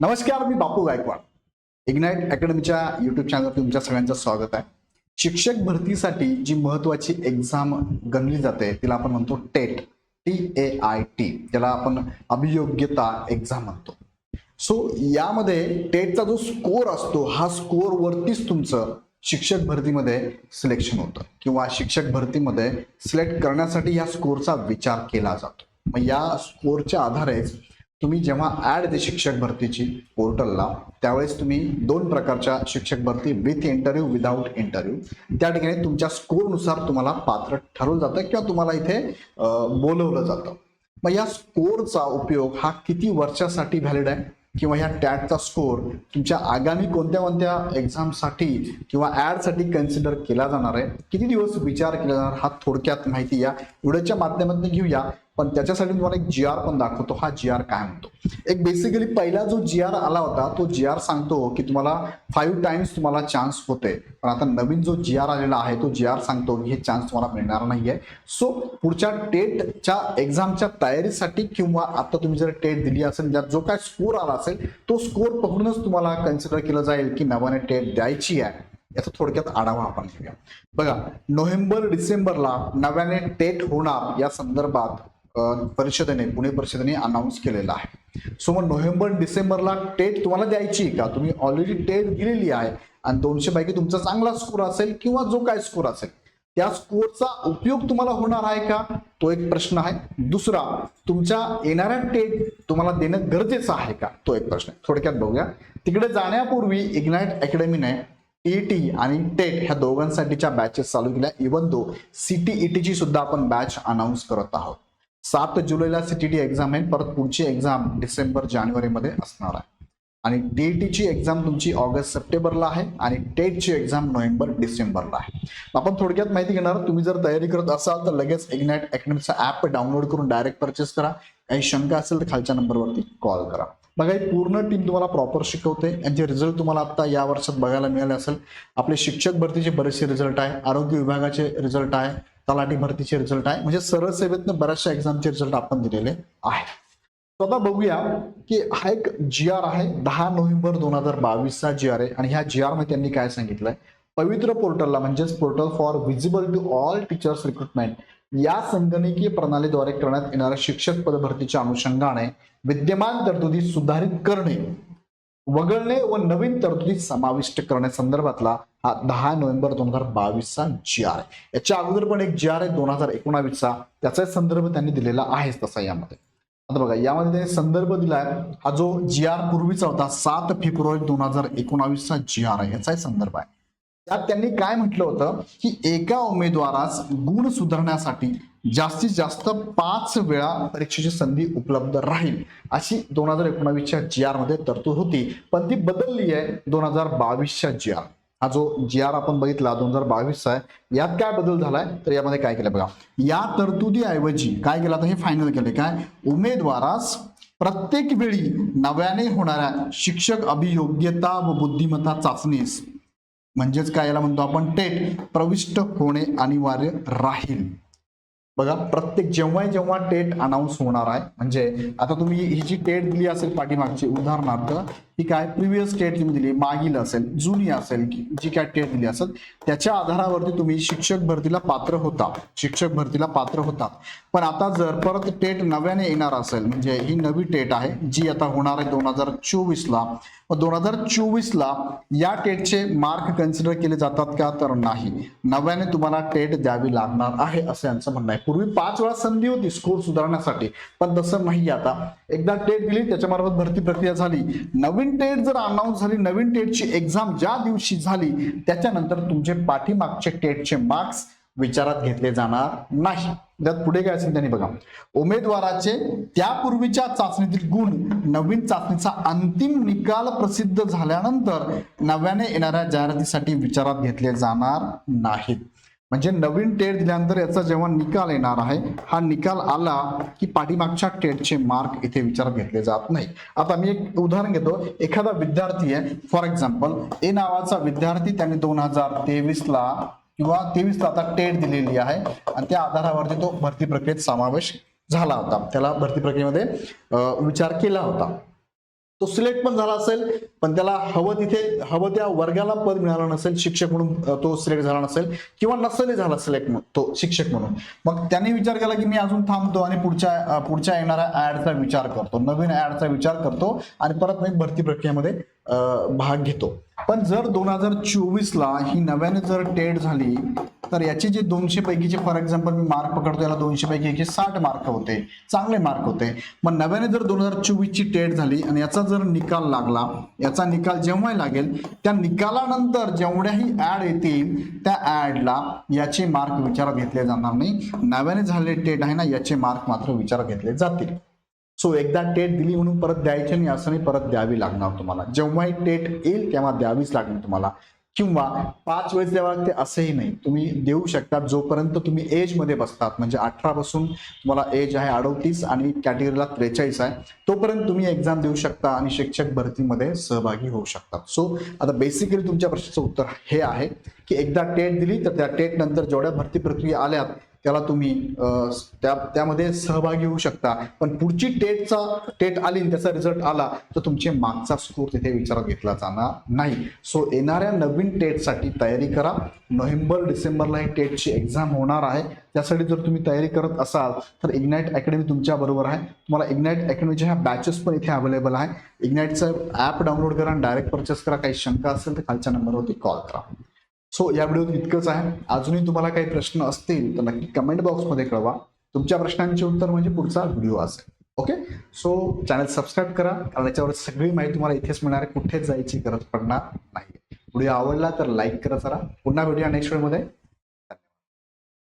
नमस्कार मी बापू गायकवाड. इग्नाइट अकॅडमीच्या युट्यूब चॅनलवर तुमच्या सगळ्यांचं स्वागत आहे. शिक्षक भरतीसाठी जी महत्वाची एक्झाम गणली जाते तिला आपण म्हणतो TET T A I T त्याला आपण अभियोग्यता एक्झाम म्हणतो. सो यामध्ये टेटचा जो स्कोर असतो हा स्कोर वरतीच तुमचं शिक्षक भरतीमध्ये सिलेक्शन होतं. किंवा शिक्षक भरतीमध्ये सिलेक्ट करण्यासाठी या स्कोरचा विचार केला जातो. मग या स्कोरच्या आधारेच तुम्ही जेव्हा ऍड दे शिक्षक भरतीची पोर्टलला त्यावेळेस तुम्ही दोन प्रकारच्या शिक्षक भरती विथ इंटरव्ह्यू विदाऊट इंटरव्ह्यू त्या ठिकाणी तुमच्या स्कोरनुसार तुम्हाला पात्र ठरवलं जातं किंवा तुम्हाला इथे बोलवलं जातं. मग या स्कोरचा उपयोग हा किती वर्षासाठी व्हॅलिड आहे? किंवा ह्या टॅटचा स्कोर तुमच्या आगामी कोणत्या कोणत्या एक्झामसाठी किंवा ॲडसाठी कन्सिडर केला जाणार आहे? किती दिवस विचार केला जाणार? हा थोडक्यात माहिती या. व्हिडिओच्या माध्यमातून घेऊया. पण त्याच्यासाठी मी तुम्हाला एक जी आर पण दाखवतो. हा जी आर काय म्हणतो? एक बेसिकली पहिला जो जी आर आला होता तो जी आर सांगतो की तुम्हाला फाईव्ह टाइम्स तुम्हाला चान्स होते पण आता नवीन जो जी आर आलेला आहे तो जी आर सांगतो की हे चान्स तुम्हाला मिळणार नाहीये. सो पुढच्या टेटच्या एक्झामच्या तयारीसाठी किंवा आता तुम्ही जर टेट दिली असेल ज्यात जो काय स्कोर आला असेल तो स्कोर पकडूनच तुम्हाला कन्सिडर केलं जाईल की नव्याने टेट द्यायची आहे. याचा थोडक्यात आढावा आपण घेऊया. बघा नोव्हेंबर डिसेंबरला नव्याने टेट होणार या संदर्भात परिषदेने पुणे परिषदेने अनाऊन्स केलेला आहे. सो मग नोव्हेंबर डिसेंबरला टेट तुम्हाला द्यायची का? तुम्ही ऑलरेडी टेट दिलेली आहे आणि दोनशे पैकी तुमचा चांगला स्कोर असेल किंवा जो काय स्कोर असेल त्या स्कोरचा उपयोग तुम्हाला होणार आहे का? तो एक प्रश्न आहे. दुसरा तुमच्या येणाऱ्या टेट तुम्हाला देणं गरजेचं आहे का? तो एक प्रश्न आहे. थोडक्यात बघूया. तिकडे जाण्यापूर्वी इग्नाइट अकॅडमीने ईटी आणि टेट ह्या दोघांसाठीच्या बॅचेस चालू केल्या. इवन दो सीटीईटीची सुद्धा आपण बॅच अनाऊन्स करत आहोत. सात जुलैला सीटीटी एक्झाम आहे. परत पुढची एक्झाम डिसेंबर जानेवारीमध्ये असणार आहे. आणि डीईटीची एक्झाम तुमची ऑगस्ट सप्टेंबरला आहे आणि टेटची एक्झाम नोव्हेंबर डिसेंबरला आहे. आपण थोडक्यात माहिती घेणार तुम्ही जर तयारी करत असाल तर लगेच इग्नाइट अकॅडमीचा ॲप डाउनलोड करून डायरेक्ट परचेस करा. काही शंका असेल तर खालच्या नंबरवरती कॉल करा. बघा ही पूर्ण टीम तुम्हाला प्रॉपर शिकवते यांचे रिझल्ट तुम्हाला आता या वर्षात बघायला मिळाले असेल आपले शिक्षक भरतीचे बरेचसे रिझल्ट आहे आरोग्य विभागाचे रिझल्ट आहे तलाठी भरतीचे रिझल्ट आहे. म्हणजे सरळ सेवेतनं बऱ्याचशा एक्झामचे रिझल्ट आपण दिलेले आहेत. तर आता बघूया की हा एक जी आर आहे. दहा नोव्हेंबर दोन हजार बावीसचा जी आर आहे. आणि ह्या जी आरमध्ये त्यांनी काय सांगितलंय? पवित्र पोर्टलला म्हणजेच portal for visible to all teachers recruitment या संगणकीय प्रणालीद्वारे करण्यात येणाऱ्या शिक्षक पद भरतीच्या अनुषंगाने विद्यमान तरतुदी सुधारित करणे वगळणे व नवीन तरतुदी समाविष्ट करण्यासंदर्भातला हा दहा नोव्हेंबर दोन हजार बावीसचा जी आर आहे याच्या अगोदर पण एक जी आर आहे दोन हजार एकोणावीसचा त्याचा संदर्भ त्यांनी दिलेला आहेच तसा यामध्ये. आता बघा यामध्ये त्यांनी संदर्भ दिलाय हा जो जी आर पूर्वीचा होता सात फेब्रुवारी दोन हजार एकोणावीसचा जी आर आहे याचाही संदर्भ आहे. त्यात त्यांनी काय म्हटलं होतं की एका उमेदवारास गुण सुधारण्यासाठी जास्तीत जास्त पाच वेळा परीक्षेची संधी उपलब्ध राहील. अशी दोन हजार एकोणावीसच्या जी आरमध्ये तरतूद होती. पण ती बदलली आहे दोन हजार बावीसच्या जी आर हा जो जी आर आपण बघितला दोन हजार बावीसचा आहे यात काय बदल झालाय? तर यामध्ये काय केलं बघा. या तरतुदीऐवजी काय केलं आता हे फायनल केले काय? उमेदवारास प्रत्येक वेळी नव्याने होणाऱ्या शिक्षक अभियोग्यता व बुद्धिमत्ता चाचणीस म्हणजेच काय याला म्हणतो आपण टेट प्रविष्ट होणे अनिवार्य राहील. बघा प्रत्येक जेव्हा जेव्हा टेट अनाऊन्स होणार आहे म्हणजे आता तुम्ही ही जी टेट दिली असेल पाठीमागची उदाहरणार्थ ही काय प्रिव्हियस टेट तुम्ही दिली मागील असेल जुनी असेल की जी काय टेट दिली असेल त्याच्या आधारावरती तुम्ही शिक्षक भरतीला पात्र होता शिक्षक भरतीला पात्र होता पण आता जर परत टेट नव्याने येणार असेल म्हणजे ही नवी टेट आहे जी आता होणार आहे दोन हजार चोवीसला ला दोन हजार चोवीसला या टेटचे मार्क कन्सिडर केले जातात का? तर नाही. नव्याने तुम्हाला टेट द्यावी लागणार आहे असं यांचं म्हणणं आहे. पूर्वी पाच वेळा संधी होती स्कोर सुधारण्यासाठी पण तसं नाही आता. एकदा टेट दिली त्याच्यामार्फत भरती प्रक्रिया झाली. नवीन टेट जर अनाऊन्स झाली नवीन टेटची एक्झाम ज्या दिवशी झाली त्याच्यानंतर तुमचे पाठीमागचे टेटचे मार्क्स विचारात घेतले जाणार नाही. त्यात पुढे काय असेल त्यांनी बघा. उमेदवाराचे त्यापूर्वीच्या चाचणीतील गुण नवीन चाचणीचा अंतिम निकाल प्रसिद्ध झाल्यानंतर नव्याने येणाऱ्या जाहिरातीसाठी विचारात घेतले जाणार नाहीत. म्हणजे नवीन टेट दिल्यानंतर याचा जेव्हा निकाल येणार आहे हा निकाल आला की पाठीमागच्या टेटचे मार्क इथे विचारात घेतले जात नाही. आता मी एक उदाहरण घेतो. एखादा विद्यार्थी आहे फॉर एक्झाम्पल ए नावाचा विद्यार्थी त्याने दोन हजार तेवीसला किंवा तेवीस आता टेट दिलेली आहे. आणि त्या आधारावरती तो भरती प्रक्रियेत समावेश झाला होता. त्याला भरती प्रक्रियेमध्ये विचार केला होता. तो सिलेक्ट पण झाला असेल पण त्याला हवं तिथे हवं त्या वर्गाला पद मिळालं नसेल शिक्षक म्हणून तो सिलेक्ट झाला नसेल किंवा नसेलही झाला सिलेक्ट तो शिक्षक म्हणून. मग त्याने विचार केला की मी अजून थांबतो आणि पुढच्या पुढच्या येणाऱ्या ऍडचा विचार करतो नवीन ऍडचा विचार करतो आणि परत मी भरती प्रक्रियेमध्ये भाग घेतो. पण जर दोन हजार चोवीस ला ही नव्याने जर टेट झाली तर याचे जे दोनशे पैकीचे फॉर एक्झाम्पल मी मार्क पकडतो याला दोनशे पैकी एकशे साठ मार्क होते चांगले मार्क होते. मग नव्याने जर दोन हजार चोवीस ची टेट झाली आणि याचा जर निकाल लागला याचा निकाल जेव्हाही लागेल त्या निकालानंतर जेवढ्याही ऍड येतील त्या ऍडला याचे मार्क विचारात घेतले जाणार नाही. नव्याने झालेले टेट आहे ना याचे मार्क मात्र विचारात घेतले जातील. सो एकदा टेट दिली म्हणून परत द्यायची नाही असं नाही परत द्यावी लागणार तुम्हाला. जेव्हाही टेट येईल तेव्हा द्यावीच लागणार तुम्हाला. किंवा पाच वेळेस द्यावं लागते असंही नाही. तुम्ही देऊ शकता जोपर्यंत तुम्ही एजमध्ये बसतात. म्हणजे अठरा पासून तुम्हाला एज आहे अडोतीस आणि कॅटेगरीला त्रेचाळीस आहे तोपर्यंत तुम्ही एक्झाम देऊ शकता आणि शिक्षक भरतीमध्ये सहभागी होऊ शकतात. सो आता बेसिकली तुमच्या प्रश्नाचं उत्तर हे आहे की एकदा टेट दिली तर त्या टेट नंतर जेवढ्या भरती प्रक्रिया आल्यात त्याला तुम्ही त्या त्यामध्ये सहभागी होऊ शकता. पण पुढची टेटचा टेट आली आणि त्याचा रिझल्ट आला तर तुमचे मागचा स्कोर तिथे विचारात घेतला जाणार नाही. सो येणाऱ्या नवीन टेटसाठी तयारी करा. नोव्हेंबर डिसेंबरला ही टेटची एक्झाम होणार आहे. त्यासाठी जर तुम्ही तयारी करत असाल तर इग्नाईट अकॅडमी तुमच्या बरोबर आहे. तुम्हाला इग्नाईट अकॅडमीच्या ह्या बॅचेस पण इथे अवेलेबल आहे. इग्नाईटचं ॲप डाउनलोड करा आणि डायरेक्ट परचेस करा. काही शंका असेल तर खालच्या नंबरवरती कॉल करा. सो या व्हिडिओत इतकंच आहे. अजूनही तुम्हाला काही प्रश्न असतील तर नक्की कमेंट बॉक्समध्ये कळवा. तुमच्या प्रश्नांचे उत्तर म्हणजे पुढचा व्हिडिओ असेल ओके सो चॅनल सबस्क्राईब करा कारण याच्यावर सगळी माहिती तुम्हाला इथेच मिळणार आहे. कुठेच जायची गरज पडणार नाही व्हिडिओ आवडला तर लाईक करा जरा. पुन्हा भेटूया नेक्स्ट व्हिडिओमध्ये